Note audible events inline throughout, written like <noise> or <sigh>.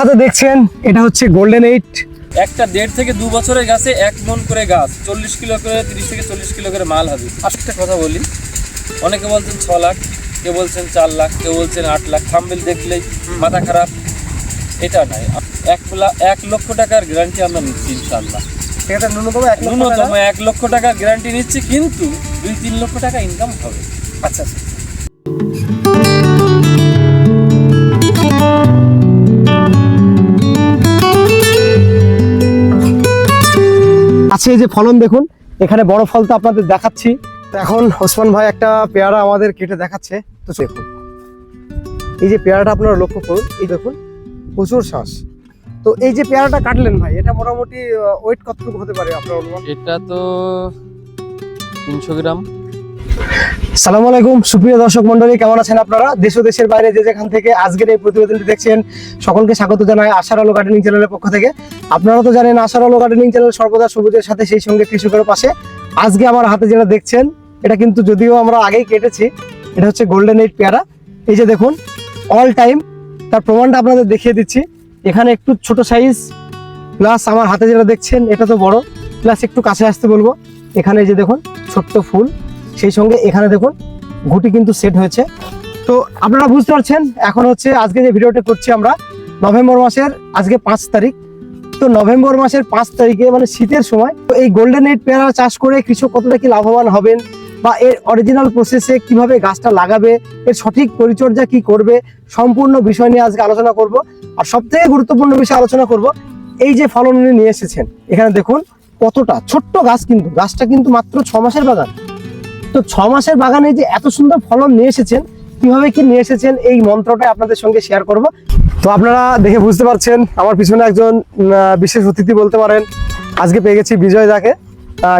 হাতে দেখছেন এটা হচ্ছে গোল্ডেন এইট একটা দেড় থেকে দু বছরের গাছে এক মন করে গাছ চল্লিশ কিলো করে তিরিশ থেকে চল্লিশ কিলো করে মাল হবে। আরেকটা কথা বলি অনেকে বলছেন ছ লাখ কেউ বলছেন চার লাখ কেউ বলছেন আট লাখ থাম্বেল দেখলেই মাথা খারাপ। এটা নয় এক এক লক্ষ টাকার গ্যারান্টি আমরা নিচ্ছি ইনশাল্লাহ ন্যূনতম ন্যূনতম এক লক্ষ টাকার গ্যারান্টি নিচ্ছি কিন্তু দুই তিন লক্ষ টাকা ইনকাম হবে। আচ্ছা আচ্ছা। এই যে ফলন দেখুন, এখানে বড় ফল তো আপনাদের দেখাচ্ছি। এখন ওসমান ভাই একটা পেয়ারা আমাদের কেটে দেখাচ্ছে, তো দেখুন। এই যে পেয়ারাটা আপনারা লক্ষ্য করুন, এই দেখুন, প্রচুর শ্বাস তো এই যে পেয়ারাটা কাটলেন ভাই, এটা মোটামুটি ওয়েট কতটুকু হতে পারে আপনার অনুমান? এটা তো তিনশো গ্রাম। সালাম আলাইকুম, সুপ্রিয় দর্শক মন্ডলী কেমন আছেন আপনারা? দেশ ও দেশের বাইরে যে যেখান থেকে আজকের এই প্রতিবেদনটি দেখছেন, সকলকে স্বাগত জানাই আশার আলো গার্ডেনিং চ্যানেলের পক্ষ থেকে। আপনারা তো জানেন, আশার আলো গার্ডেনিং চ্যানেল সর্বদা সবুজের সাথে, সেই সঙ্গে কৃষকের পাশে। আজকে আমার হাতে যেটা দেখছেন, এটা কিন্তু যদিও আমরা আগেই কেটেছি, এটা হচ্ছে গোল্ডেন এইট পেয়ারা। এই যে দেখুন অল টাইম তার প্রমাণটা আপনাদের দেখিয়ে দিচ্ছি। এখানে একটু ছোট সাইজ প্লাস আমার হাতে যেটা দেখছেন, এটা তো বড় প্লাস একটু কাছে আসতে বলব। এখানে যে দেখুন, ছোট্ট ফুল। সেই সঙ্গে এখানে দেখুন ঘুটি কিন্তু সেট হয়েছে। তো আপনারা বুঝতে পারছেন, এখন হচ্ছে আজকে যে ভিডিওটা করছি আমরা, নভেম্বর মাসের আজকে পাঁচ তারিখ। তো নভেম্বর মাসের পাঁচ তারিখে মানে শীতের সময়, তো এই গোল্ডেন এইট পেয়ারা চাষ করে কৃষক কতটা কি লাভবান হবেন বা এর অরিজিনাল প্রসেসে কীভাবে গাছটা লাগাবে, এর সঠিক পরিচর্যা কি করবে, সম্পূর্ণ বিষয় নিয়ে আজকে আলোচনা করব। আর সব থেকে গুরুত্বপূর্ণ বিষয় আলোচনা করব, এই যে ফলন উনি নিয়ে এসেছেন, এখানে দেখুন কতটা, ছোট্ট গাছ কিন্তু, গাছটা কিন্তু মাত্র ছ মাসের বাগান। তো ছ মাসের বাগানে যে এত সুন্দর ফলন নিয়ে এসেছেন কীভাবে কি নিয়ে এসেছেন এই মন্ত্রটা আপনাদের সঙ্গে শেয়ার করব। তো আপনারা দেখে বুঝতে পারছেন আমার পিছনে একজন বিশেষ অতিথি বলতে পারেন। আজকে পেয়ে গেছি বিজয় দাকে।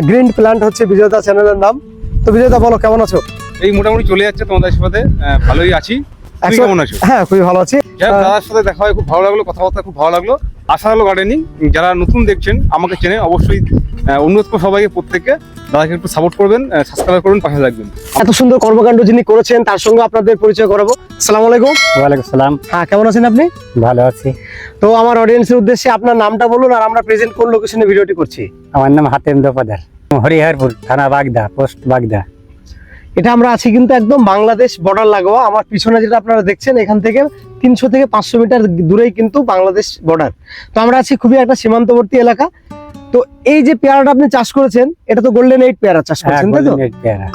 গ্রিন প্ল্যান্ট হচ্ছে বিজয় দা চ্যানেলের নাম। তো বিজয় দা বলো কেমন আছো? এই মোটামুটি চলে যাচ্ছে তোমাদের সাথে ভালোই আছি। কেমন হ্যাঁ খুবই ভালো আছি। দাদার সাথে দেখা হয় খুব ভালো লাগল কথাবার্তা খুব ভালো লাগল। আশা হলো গার্ডেনিং যারা নতুন দেখছেন আমাকে চেনে অবশ্যই অনুরোধ করব সবাইকে প্রত্যেককে দাদাকে একটু সাপোর্ট করবেন সাবস্ক্রাইব করবেন পাশে থাকবেন। এত সুন্দর কর্মকাণ্ড যিনি করেছেন তার সঙ্গে আপনাদের পরিচয় করাবো। সালাম আলাইকুম। ওয়ালাইকুম সালাম হ্যাঁ কেমন আছেন আপনি? ভালো আছি। তো আমার অডিয়েন্সের উদ্দেশ্যে আপনার নামটা বলুন আর আমরা প্রেজেন্ট কোন লোকেশনে ভিডিওটি করছি? আমার নাম হাতেন্দ্র পাদার হরিহরপুর থানা বাগদা পোস্ট বাগদা। এটা আমরা আছি কিন্তু একদম বাংলাদেশ বর্ডার লাগোয়া। আমার পিছনে যেটা আপনারা দেখছেন এখান থেকে তিনশো থেকে পাঁচশো মিটার দূরেই কিন্তু বাংলাদেশ বর্ডার তো আমরা আছি খুবই একটা সীমান্তবর্তী এলাকা। তো এই যে পেয়ারাটা আপনি চাষ করেছেন এটা তো গোল্ডেন এইট পেয়ারা চাষ হ্যাঁ, করেছেন তাই তো।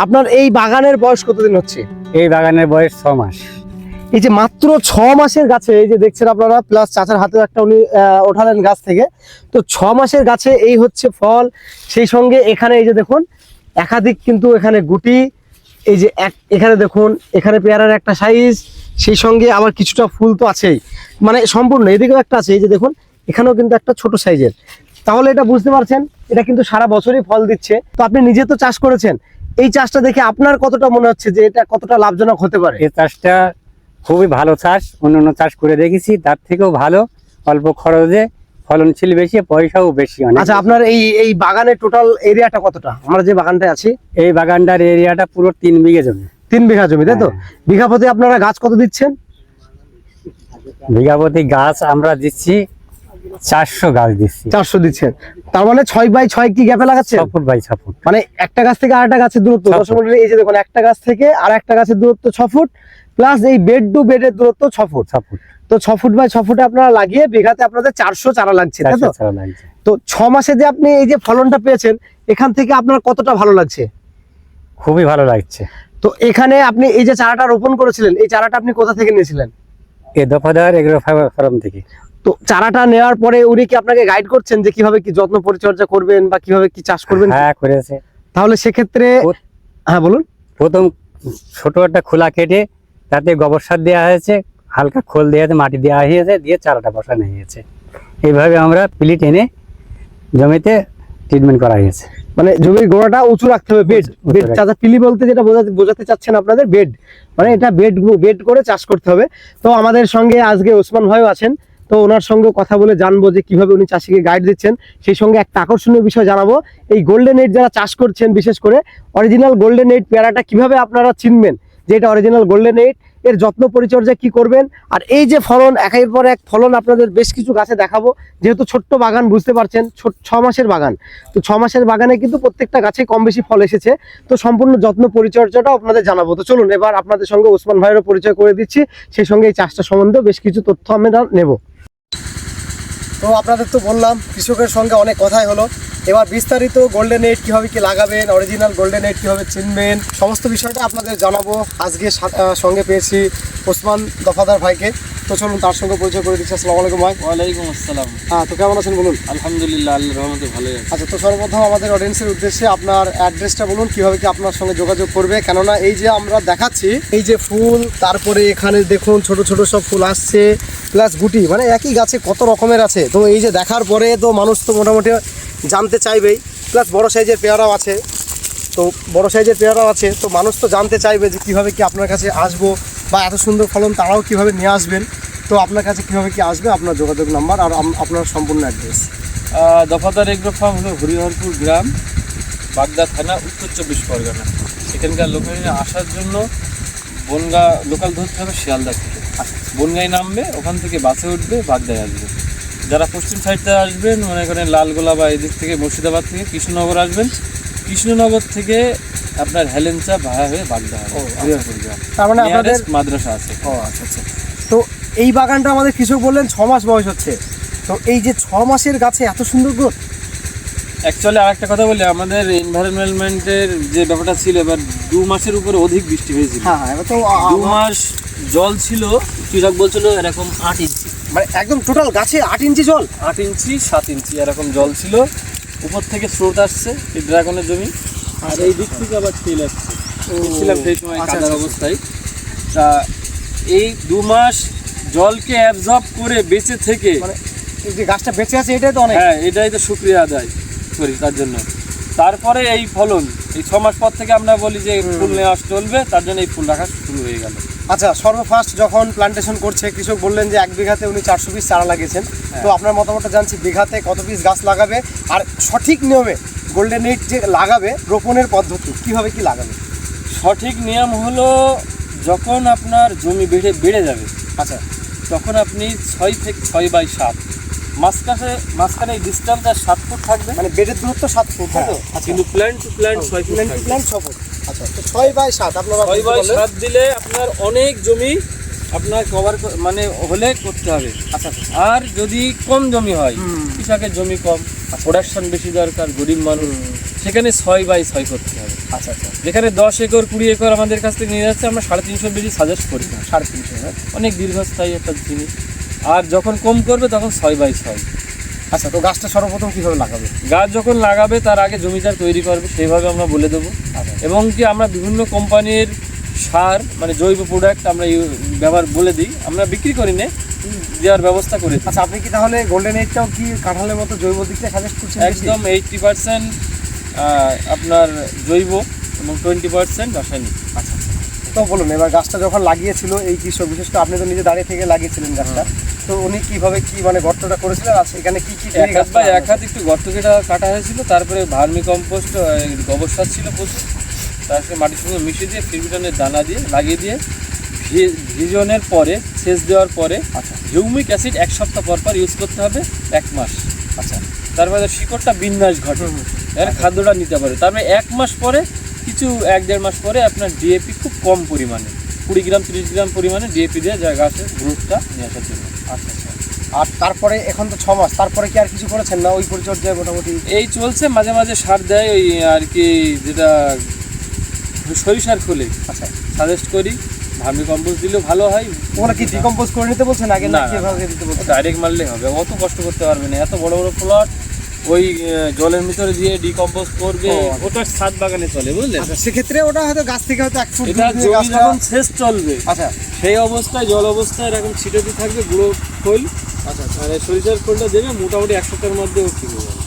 আপনার এই বাগানের বয়স কতদিন হচ্ছে? এই বাগানের বয়স ছ মাস। এই যে মাত্র ছ মাসের গাছে এই যে দেখছেন আপনারা প্লাস চাচার হাতেও একটা উনি ওঠালেন গাছ থেকে। তো ছ মাসের গাছে এই হচ্ছে ফল। সেই সঙ্গে এখানে এই যে দেখুন একাধিক কিন্তু এখানে গুটি এই যে এক এখানে দেখুন এখানে পেয়ারার একটা সাইজ সেই সঙ্গে আবার কিছুটা ফুল তো আছেই। মানে সম্পূর্ণ এদিকেও একটা আছে এই যে দেখুন এখানেও কিন্তু একটা ছোট সাইজের তাহলে এটা বুঝতে পারছেন এটা কিন্তু সারা বছরই ফল দিচ্ছে। তো আপনি নিজে তো চাষ করেছেন এই চাষটা দেখে আপনার কতটা মনে হচ্ছে যে এটা কতটা লাভজনক হতে পারে? এই চাষটা খুবই ভালো চাষ অন্য অন্য চাষ করে দেখেছি তার থেকেও ভালো অল্প খরচে ফলনশীল বেশি পয়সাও বেশি অনেক আচ্ছা আপনার এই এই বাগানের টোটাল এরিয়াটা কতটা? আমরা যে বাগানটায় আছি। এই বাগানটার এরিয়াটা পুরো তিন বিঘে জমি। তিন বিঘা জমি তাই তো? হ্যাঁ। বিঘা প্রতি আপনারা গাছ কত দিচ্ছেন? বিঘা প্রতি গাছ আমরা দিচ্ছি চারশো গাছ দিচ্ছি। চারশো দিচ্ছেন। তার মানে ছয় বাই ছয় কি গ্যাপে লাগাচ্ছেন? ছ ফুট বাই ছ ফুট। মানে একটা গাছ থেকে আরেকটা গাছের দূরত্ব। দর্শক এই যে দেখুন একটা গাছ থেকে আর একটা গাছের দূরত্ব ছ ফুট প্লাস এই বেড টু বেডের দূরত্ব ছ ফুট। ছ ফুট। তো ছ ফুট বাই ছ ফুটে আপনারা লাগিয়ে বিঘাতে আপনাদের চারশো চারা লাগছে তাই তো? তো ছ মাসে যে আপনি এই যে ফলনটা পেয়েছেন এখান থেকে আপনার কতটা ভালো লাগছে? খুবই ভালো লাগছে। তো এখানে আপনি এই যে চারাটা রোপণ করেছিলেন এই চারাটা আপনি কোথা থেকে নিয়েছিলেন? এ দফাদার এগুলো ফার্ম থেকে। তো চারাটা নেওয়ার পরে উনি কি আপনাকে গাইড করছেন যে কীভাবে কি যত্ন পরিচর্যা করবেন বা কীভাবে কি চাষ করবেন? হ্যাঁ করেছে। তাহলে সেক্ষেত্রে হ্যাঁ বলুন। প্রথম ছোট একটা খোলা কেটে তাতে গোবর সার দেওয়া হয়েছে হালকা খোল দেওয়া হয়েছে মাটি দেওয়া হয়েছে দিয়ে চারাটা বসানো হয়েছে। এইভাবে আমরা প্লিট এনে জমিতে ট্রিটমেন্ট করা হয়েছে। মানে জমির গোড়াটা উঁচু রাখতে হবে বেড বেড চাচা পিলি বলতে যেটা বোঝাতে বোঝাতে চাচ্ছেন আপনাদের বেড মানে এটা বেড বেড করে চাষ করতে হবে। তো আমাদের সঙ্গে আজকে ওসমান ভাইও আছেন। তো ওনার সঙ্গে কথা বলে জানব যে কীভাবে উনি চাষিকে গাইড দিচ্ছেন। সেই সঙ্গে একটা আকর্ষণীয় বিষয় জানাব, এই গোল্ডেন এইট যারা চাষ করছেন, বিশেষ করে অরিজিনাল গোল্ডেন এইট পেয়ারাটা কীভাবে আপনারা চিনবেন যে এটা অরিজিনাল গোল্ডেন এইট এর যত্ন পরিচর্যা কি করবেন, আর এই যে ফলন, একের পর এক ফলন আপনাদের বেশ কিছু গাছে দেখাবো, যেহেতু ছোট্ট বাগান বুঝতে পারছেন ছ মাসের বাগান। তো ছ মাসের বাগানে কিন্তু প্রত্যেকটা গাছে কম বেশি ফল এসেছে, তো সম্পূর্ণ যত্ন পরিচর্যাটাও আপনাদের জানাব। তো চলুন, এবার আপনাদের সঙ্গে ওসমান ভাইয়েরও পরিচয় করে দিচ্ছি, সেই সঙ্গে এই চাষটা সম্বন্ধেও বেশ কিছু তথ্য আমরা নেব। তো আপনাদের তো বললাম কৃষকের সঙ্গে অনেক কথাই হলো। এবার বিস্তারিত গোল্ডেন এইট কীভাবে কি লাগাবেন অরিজিনাল গোল্ডেন এইট কীভাবে চিনবেন সমস্ত বিষয়টা আপনাদের জানাব। আজকে সঙ্গে পেয়েছি ওসমান দফাদার ভাইকে। তো চলুন তার সঙ্গে পরিচয় করে দিচ্ছি। আসসালামু আলাইকুম ভাই। ওয়ালাইকুম আসসালাম। হ্যাঁ তো কেমন আছেন বলুন? আলহামদুলিল্লাহ আল্লাহর রহমতে ভালো আচ্ছা তো সর্বপ্রথম আমাদের অডিয়েন্সের উদ্দেশ্যে আপনার অ্যাড্রেসটা বলুন কীভাবে কি আপনার সঙ্গে যোগাযোগ করবে। কেননা এই যে আমরা দেখাচ্ছি এই যে ফুল তারপরে এখানে দেখুন ছোট ছোট সব ফুল আসছে প্লাস গুটি মানে একই গাছে কত রকমের আছে। তো এই যে দেখার পরে তো মানুষ তো মোটামুটি জানতে চাইবেই। প্লাস বড় সাইজের পেয়ারাও আছে। তো বড় সাইজের পেয়ারাও আছে। তো মানুষ তো জানতে চাইবে যে কীভাবে কি আপনার কাছে আসব বা এত সুন্দর ফলন তারাও কীভাবে নিয়ে আসবেন। তো আপনার কাছে কীভাবে কি আসবে আপনার যোগাযোগ নাম্বার আর আপনার সম্পূর্ণ অ্যাড্রেস দফাদার এগ্রো ফার্ম হলো হরিহরপুর গ্রাম, বাগদা থানা, উত্তর চব্বিশ পরগনা। এখানকার লোকেরা আসার জন্য বনগা লোকাল ধরতে হবে শিয়ালদা থেকে। বনগায় নামবে, ওখান থেকে বাসে উঠবে, বাগদায় আসবে। যারা পশ্চিম সাইডে আসবেন মনে করেন লালগোলা বা এদিক থেকে মুর্শিদাবাদ থেকে কৃষ্ণনগর আসবেন কৃষ্ণনগর থেকে আপনার হেলেঞ্চা ভাড়া হয়ে বাগদা হবে হরিহরপুর তার মানে আপনাদের মাদ্রাসা আছে। ও আচ্ছা আচ্ছা। তো এই বাগানটা আমাদের কৃষক বললেন ছ মাস বয়স হচ্ছে। তো এই যে ছ মাসের গাছে এত সুন্দর গ্রোথ অ্যাকচুয়ালি আরেকটা কথা বলি আমাদের এনভায়রনমেন্টের যে ব্যাপারটা ছিল এবার দু মাসের উপরে অধিক বৃষ্টি হয়েছিল। হ্যাঁ হ্যাঁ এবার তো দু মাস জল ছিল কৃষক বলছিল এরকম আট ইঞ্চি মানে একদম টোটাল গাছে আট ইঞ্চি জল। আট ইঞ্চি সাত ইঞ্চি এরকম জল ছিল। উপর থেকে স্রোত আসছে এই ড্রাগনের জমি। আর এই দিক থেকে আবার তেল আসছে। ছিলাম সেই সময় আচ্ছা, কাদার আচ্ছা, অবস্থায়। তা এই দু মাস জলকে অ্যাবজর্ব করে বেঁচে থেকে মানে এই যে গাছটা বেঁচে আছে এটাই তো অনেক। হ্যাঁ এটাই তো শুক্রিয়া আদায় করি তার জন্য। তারপরে এই ফলন এই ছ মাস পর থেকে আমরা বলি যে ফুল নেওয়া চলবে তার জন্য এই ফুল রাখা শুরু হয়ে গেল। আচ্ছা সর্বফার্স্ট যখন প্লান্টেশন করছে কৃষক বললেন যে এক বিঘাতে উনি চারশো পিস চারা লাগিয়েছেন। তো আপনার মতামতটা জানছি বিঘাতে কত পিস গাছ লাগাবে? আর সঠিক নিয়মে গোল্ডেন এইট যে লাগাবে রোপণের পদ্ধতি কীভাবে কি লাগাবে? সঠিক নিয়ম হলো যখন আপনার জমি বেড়ে বেড়ে যাবে আচ্ছা। তখন আপনি ছয় থেকে ছয় বাই সাত। মাঝখানে মাঝখানে এই ডিস্টেন্সটা সাত ফুট থাকবে। মানে বেডের দূরত্ব সাত ফুট আচ্ছা কিন্তু প্ল্যান্ট টু প্ল্যান্ট ছয় ফুট প্ল্যান্ট টু প্ল্যান্ট ছ ফুট। আচ্ছা তো ছয় বাই সাত আপনারা ছয় বাই সাত দিলে আপনার অনেক জমি আপনার কভার মানে হলে করতে হবে। আচ্ছা আর যদি কম জমি হয়। কৃষকের জমি কম প্রোডাকশন বেশি দরকার গরিব মানুষ সেখানে ছয় বাই ছয় করতে হবে। আচ্ছা আচ্ছা। যেখানে দশ একর কুড়ি একর আমাদের কাছ থেকে নিয়ে যাচ্ছে আমরা সাড়ে তিনশো বেশি সাজেস্ট করি না। সাড়ে তিনশো হ্যাঁ। অনেক দীর্ঘস্থায়ী একটা জিনিস। আর যখন কম করবে তখন ছয় বাই ছয়। আচ্ছা তো গাছটা সর্বপ্রথম কীভাবে লাগাবে? গাছ যখন লাগাবে তার আগে জমিটার তৈরি করবে সেইভাবে আমরা বলে দেবো। আচ্ছা। এবং কি আমরা বিভিন্ন কোম্পানির সার মানে জৈব প্রোডাক্ট আমরা ইউ- ব্যবহার বলে দিই। আমরা বিক্রি করি না দেওয়ার ব্যবস্থা করে আচ্ছা আপনি কি তাহলে গোল্ডেন এইটটাও কি কাঁঠালের মতো জৈব দিকটা সাজেস্ট করছেন একদম এইটটি পার্সেন্ট আপনার জৈব এবং টোয়েন্টি পার্সেন্ট রাসায়নিক। আচ্ছা আচ্ছা। তো বলুন এবার গাছটা যখন লাগিয়েছিল এই কৃষক বিশেষ করে আপনি তো নিজে দাঁড়িয়ে থেকে লাগিয়েছিলেন গাছটা। তো উনি কীভাবে কি মানে গর্তটা করেছিলেন? আর এখানে কি কি এক হাত এক হাত একটু গর্ত কেটা কাটা হয়েছিল তারপরে ভার্মি কম্পোস্ট গোবর সার ছিল প্রচুর। তারপরে মাটির সঙ্গে মিশিয়ে দিয়ে ফিরবিটানের দানা দিয়ে লাগিয়ে দিয়ে ভি- ভিজনের পরে সেচ দেওয়ার পরে আচ্ছা। হিউমিক অ্যাসিড এক সপ্তাহ পর পর ইউজ করতে হবে এক মাস। আচ্ছা। তারপরে শিকড়টা বিন্যাস ঘটে। এর খাদ্যটা নিতে পারে। তারপরে এক মাস পরে কিছু এক দেড় মাস পরে আপনার ডিএপি খুব কম পরিমাণে। কুড়ি গ্রাম তিরিশ গ্রাম পরিমাণে ডিএপি দিয়ে যা গাছের গ্রোথটা নিয়ে আসার জন্য। আচ্ছা আচ্ছা। আর তারপরে এখন তো ছ মাস তারপরে কি আর কিছু করেছেন না ওই পরিচর্যায় মোটামুটি? এই চলছে মাঝে মাঝে সার দেয় ওই আর কি যেটা সরিষার খোলে আচ্ছা। সাজেস্ট করি ভার্মি কম্পোস্ট দিলেও ভালো হয়। ওরা কি ডিকম্পোজ করে নিতে বলছেন আগে না, কীভাবে দিতে বলছেন? ডাইরেক্ট মারলে হবে অত কষ্ট করতে পারবে না। এত বড় বড় প্লট ওই জলের ভিতরে দিয়ে ডিকম্পোজ করবে। আচ্ছা। ওটা ছাদ বাগানে চলে বুঝলেন? আচ্ছা সেক্ষেত্রে ওটা হয়তো গাছ থেকে হয়তো এক ফুট যখন শেষ চলবে। আচ্ছা। সেই অবস্থায় জল অবস্থায় এরকম ছিটাতে থাকবে গুঁড়ো খোল। আচ্ছা আচ্ছা। এই সরিষার খোলটা দেবে মোটামুটি এক সপ্তাহের মধ্যে ও ঠিক হয়ে যাবে।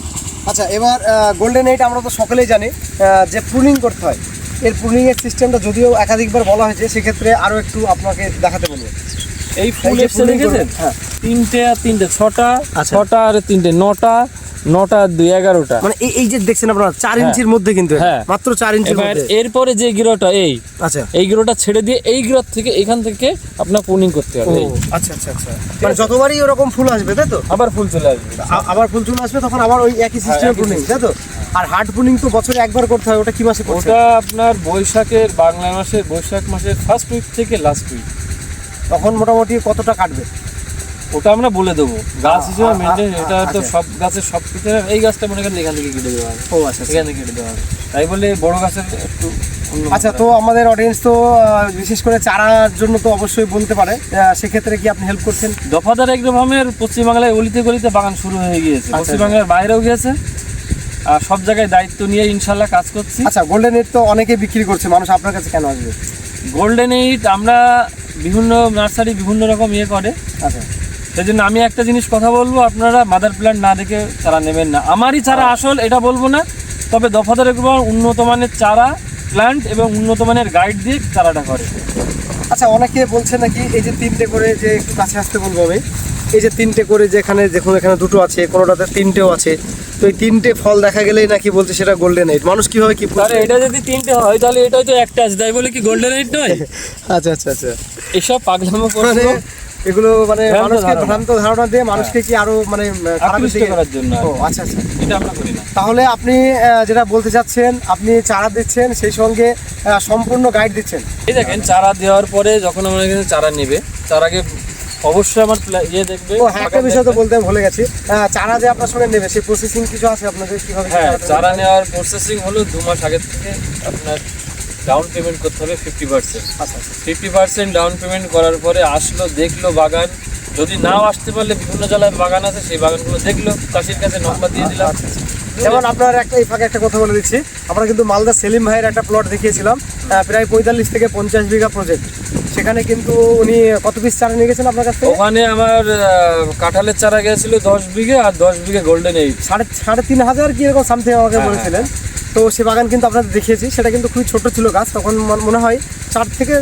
আচ্ছা এবার গোল্ডেন এইট আমরা তো সকলেই জানি যে প্রুনিং করতে হয়। এর প্রুনিং এর সিস্টেমটা যদিও একাধিকবার বলা হয়েছে সেক্ষেত্রে আরও একটু আপনাকে দেখাতে বলব। এই ফুল দেখেছেন হ্যাঁ। তিনটে আর তিনটে ছটা। ছটা আর তিনটে নটা নটা দুই এগারোটা। মানে এই যে দেখছেন আপনারা চার হ্যাঁ। ইঞ্চির মধ্যে কিন্তু হ্যাঁ। মাত্র চার ইঞ্চির মধ্যে। এরপরে যে গিরোটা এই। আচ্ছা। এই গিরোটা ছেড়ে দিয়ে এই গিরোর থেকে এখান থেকে আপনার পুনিং করতে হবে আচ্ছা আচ্ছা আচ্ছা। মানে যতবারই ওরকম ফুল আসবে তাই তো? আবার ফুল চলে আসবে। আবার ফুল চলে আসবে তখন আবার ওই একই সিস্টেমে হ্যাঁ, প্রুনিং তাই তো? আর হার্ড প্রুনিং তো বছরে একবার করতে হয় ওটা কি মাসে ওটা আপনার বৈশাখের বাংলা মাসের বৈশাখ মাসের ফার্স্ট উইক থেকে লাস্ট উইক তখন মোটামুটি কতটা কাটবে? ওটা আমরা বলে দেবো। গাছ হিসেবে মেনটেন এটা তো আচ্ছা। সব গাছের সব কিছু এই গাছটা মনে করেন এখান থেকে কেটে দেওয়া হবে। ও আচ্ছা আচ্ছা। এখান থেকে কেটে দেওয়া হবে। তাই বলে বড় গাছের একটু আচ্ছা তো আমাদের অডিয়েন্স তো বিশেষ করে চারার জন্য তো অবশ্যই বলতে পারে। সেক্ষেত্রে কি আপনি হেল্প করছেন? দফাদার এগ্রোফার্মের পশ্চিমবাংলায় অলিতে গলিতে বাগান শুরু হয়ে গিয়েছে। আচ্ছা। পশ্চিমবাংলার বাইরেও গিয়েছে। আর সব জায়গায় দায়িত্ব নিয়ে ইনশাল্লাহ কাজ করছি। আচ্ছা গোল্ডেন এইট তো অনেকে বিক্রি করছে। মানুষ আপনার কাছে কেন আসবে? গোল্ডেন এইট আমরা বিভিন্ন নার্সারি বিভিন্ন রকম ইয়ে করে। আচ্ছা। সেই জন্য আমি একটা জিনিস কথা বলব আপনারা মাদার প্ল্যান্ট না দেখে চারা নেবেন না। আমারই চারা আসল এটা বলব না তবে দফাদার এগ্রো উন্নত মানের চারা প্ল্যান্ট এবং উন্নত মানের গাইড দিয়ে চারাটা করে। আচ্ছা অনেকে বলছে নাকি এই যে তিনটে করে যে একটু কাছে আসতে বলব আমি এই যে তিনটে করে যেখানে দেখুন এখানে দুটো আছে কোনোটাতে তিনটেও আছে তো এই তিনটে ফল দেখা গেলেই নাকি বলছে সেটা গোল্ডেন এইট মানুষ কীভাবে কি বুঝবে? এটা যদি তিনটে হয় তাহলে এটাই তো একটা আছে তাই বলে কি গোল্ডেন এইট নয়? <laughs> আচ্ছা আচ্ছা আচ্ছা। এসব পাগলামো করব এগুলো মানে মানুষকে। ভ্রান্ত ধারণা দিয়ে মানুষকে কি আরও মানে খারাপের দিকে করার জন্য ও আচ্ছা আচ্ছা। এটা আমরা করি না। তাহলে আপনি যেটা বলতে চাচ্ছেন আপনি চারা দিচ্ছেন সেই সঙ্গে সম্পূর্ণ গাইড দিচ্ছেন। এই দেখেন চারা দেওয়ার পরে যখন আমার এখানে চারা নেবে তার আগে অবশ্যই আমার ইয়ে দেখবে। ও হ্যাঁ একটা বিষয় তো বলতে আমি ভুলে গেছি। চারা যে আপনার সঙ্গে নেবে সেই প্রসেসিং কিছু আছে আপনাদের? কীভাবে হ্যাঁ চারা নেওয়ার প্রসেসিং হলো দু মাস আগের থেকে আপনার ডাউন পেমেন্ট করতে হবে ফিফটি পার্সেন্ট আচ্ছা আচ্ছা। ফিফটি পার্সেন্ট ডাউন পেমেন্ট করার পরে আসলো দেখল বাগান। যদি নাও আসতে পারলে বিভিন্ন জেলায় বাগান আছে সেই বাগানগুলো দেখল চাষির কাছে নম্বর দিয়ে দিলাম। আচ্ছা, যেমন আপনার একটা এই ফাঁকে একটা কথা বলে দিচ্ছি। আমরা কিন্তু মালদা সেলিম ভাইয়ের একটা প্লট দেখিয়েছিলাম প্রায় পঁয়তাল্লিশ থেকে পঞ্চাশ বিঘা প্রজেক্ট সেখানে কিন্তু উনি কত পিস চারা নিয়ে গেছেন আপনার কাছ থেকে? ওখানে আমার কাঁঠালের চারা গেছিল দশ বিঘে আর দশ বিঘে গোল্ডেন এইট সাড়ে সাড়ে তিন হাজার কি এরকম সামথিং আমাকে হ্যাঁ, বলেছিলেন। তো সে বাগান কিন্তু আপনাদের দেখিয়েছি সেটা কিন্তু খুবই ছোট ছিল গাছ তখন মন- হয় চার থেকে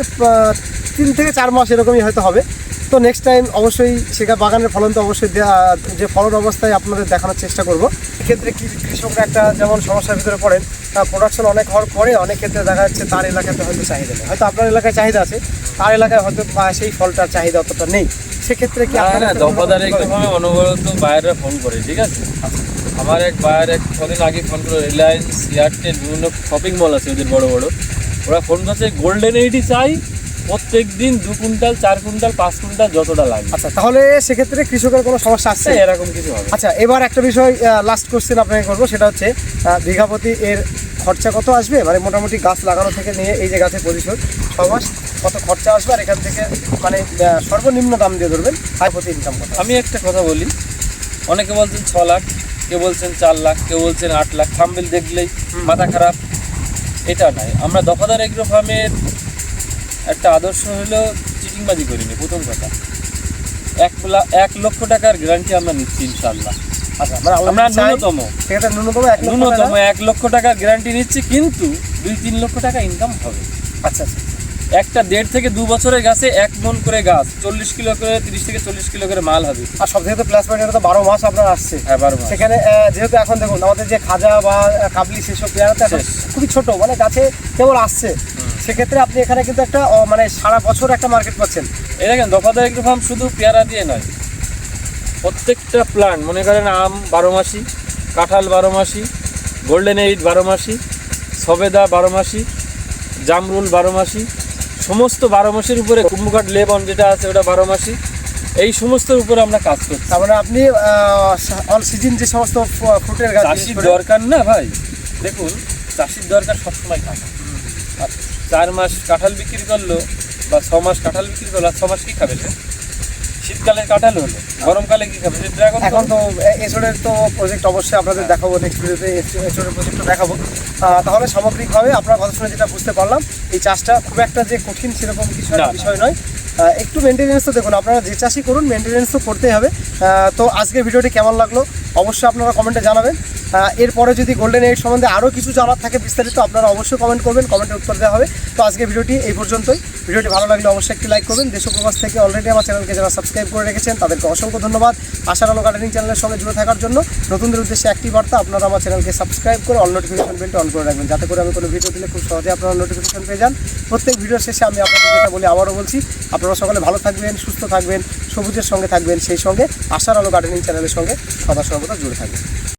তিন থেকে চার মাস এরকমই হয়তো হবে। তো নেক্সট টাইম অবশ্যই সেটা বাগানের ফলন তো অবশ্যই যে ফলন অবস্থায় আপনাদের দেখানোর চেষ্টা করব। এক্ষেত্রে কি কৃষকরা একটা যেমন সমস্যার ভিতরে পড়েন প্রোডাকশন অনেক হওয়ার পরে অনেক ক্ষেত্রে দেখা যাচ্ছে তার এলাকাতে হয়তো চাহিদা নেই। হয়তো আপনার এলাকায় চাহিদা আছে তার এলাকায় হয়তো সেই ফলটার চাহিদা অতটা নেই। সেক্ষেত্রে কি আপনারা দফাদার কি অনবরত বাইরে ফোন করে ঠিক আছে? আমার এক বায়ের এক ছদিন আগে ফোন করে রিলায়েন্স এয়ারটেল বিভিন্ন শপিং মল আছে ওদের বড় বড়। ওরা ফোন করছে গোল্ডেন এইটি চাই? প্রত্যেক দিন দু কুইন্টাল চার কুইন্টাল পাঁচ কুইন্টাল যতটা লাগে। আচ্ছা তাহলে সেক্ষেত্রে কৃষকের কোনো সমস্যা আসছে আচ্ছা এরকম কিছু হবে। আচ্ছা এবার একটা বিষয় লাস্ট কোশ্চেন আপনাকে করব সেটা হচ্ছে বিঘাপতি এর খরচা কত আসবে? মানে মোটামুটি গাছ লাগানো থেকে নিয়ে এই যে গাছের পরিশোধ ছ মাস কত খরচা আসবে? আর এখান থেকে মানে সর্বনিম্ন দাম দিয়ে ধরবেন হাই প্রতি ইনকাম কত আমি একটা কথা বলি অনেকে বলছেন ছ লাখ কেউ বলছেন চার লাখ কেউ বলছেন আট লাখ থাম্বেল দেখলেই মাথা খারাপ। এটা নয় আমরা দফাদার এগ্রো ফার্মের একটা আদর্শ হলো চিটিংবাজি করিনি প্রথম কথা। এক এক লক্ষ টাকার গ্যারান্টি আমরা নিচ্ছি ইনশাল্লাহ আচ্ছা আমরা ন্যূনতম। ন্যূনতম এক লক্ষ ন্যূনতম এক লক্ষ টাকার গ্যারান্টি নিচ্ছি কিন্তু দুই তিন লক্ষ টাকা ইনকাম হবে। আচ্ছা আচ্ছা। একটা দেড় থেকে দু বছরের গাছে এক মন করে গাছ চল্লিশ কিলো করে তিরিশ থেকে চল্লিশ কিলো করে মাল হবে। আর সব থেকে প্লাস পয়েন্ট তো বারো মাস আপনার আসছে। হ্যাঁ বারো মাস। সেখানে যেহেতু এখন দেখুন আমাদের যে খাজা বা কাবলি সেসব পেয়ারা খুবই ছোট মানে গাছে কেবল আসছে। সেক্ষেত্রে আপনি এখানে কিন্তু একটা মানে সারা বছর একটা মার্কেট পাচ্ছেন। এই দেখেন দফাদার এগ্রো ফার্ম শুধু পেয়ারা দিয়ে নয়। প্রত্যেকটা প্লান্ট মনে করেন আম বারো মাসি কাঁঠাল বারো মাসি গোল্ডেন এইট বারো মাসি সবেদা বারো মাসি জামরুল বারো মাসি সমস্ত বারো মাসের উপরে কুম্ভঘাট লেবন যেটা আছে ওটা বারো মাসি। এই সমস্তর উপরে আমরা কাজ করছি। তার মানে আপনি অল সিজন যে সমস্ত ফ্রুটের গাছ চাষির দরকার না ভাই। দেখুন চাষির দরকার সবসময় টাকা চার মাস কাঁঠাল বিক্রি করল বা ছ মাস কাঁঠাল বিক্রি করল আর ছ মাস কি খাবে সে? শীতকালে কাঁঠাল হলো গরমকালে কি খাবে সে? ড্রাগন এখন তো এসরের তো প্রজেক্ট অবশ্যই আপনাদের দেখাবো নেক্সট ভিডিওতে এসরের প্রজেক্টটা দেখাবো। তাহলে সামগ্রিকভাবে আপনার কথা শুনে যেটা বুঝতে পারলাম এই চাষটা খুব একটা যে কঠিন সেরকম কিছু। বিষয় নয়। একটু মেনটেনেন্স তো দেখুন আপনারা যে চাষই করুন মেনটেনেন্স তো করতেই হবে। তো আজকের ভিডিওটি কেমন লাগল? অবশ্যই আপনারা কমেন্টে জানাবেন। এরপরে যদি গোল্ডেন এইট সম্বন্ধে আরও কিছু জানার থাকে বিস্তারিত, আপনারা অবশ্যই কমেন্ট করবেন কমেন্টের উত্তর দেওয়া হবে। তো আজকে ভিডিওটি এই পর্যন্তই। ভিডিওটি ভালো লাগলে অবশ্যই একটি লাইক করবেন। দেশ প্রবাস থেকে অলরেডি আমার চ্যানেলকে যারা সাবস্ক্রাইব করে রেখেছেন, তাদেরকে অসংখ্য ধন্যবাদ। আশার আলো গার্ডেনিং চ্যানেলের সঙ্গে জুড়ে থাকার জন্য নতুনদের উদ্দেশ্যে একটি বার্তা, আপনারা আমার চ্যানেলকে সাবস্ক্রাইব করে অল নোটিফিকেশন বেলটা অন করে রাখবেন। যাতে করে আমি কোনো ভিডিও দিলে খুব সহজে আপনারা নোটিফিকেশন পেয়ে যান। প্রত্যেক ভিডিওর শেষে আমি আপনাদের যেটা বলি, আবারও বলছি, আপনারা সকলে ভালো থাকবেন, সুস্থ থাকবেন, সবুজের সঙ্গে থাকবেন, সেই সঙ্গে আশার আলো গার্ডেনিং চ্যানেলের সঙ্গে সদা সর্বদা জুড়ে থাকবেন।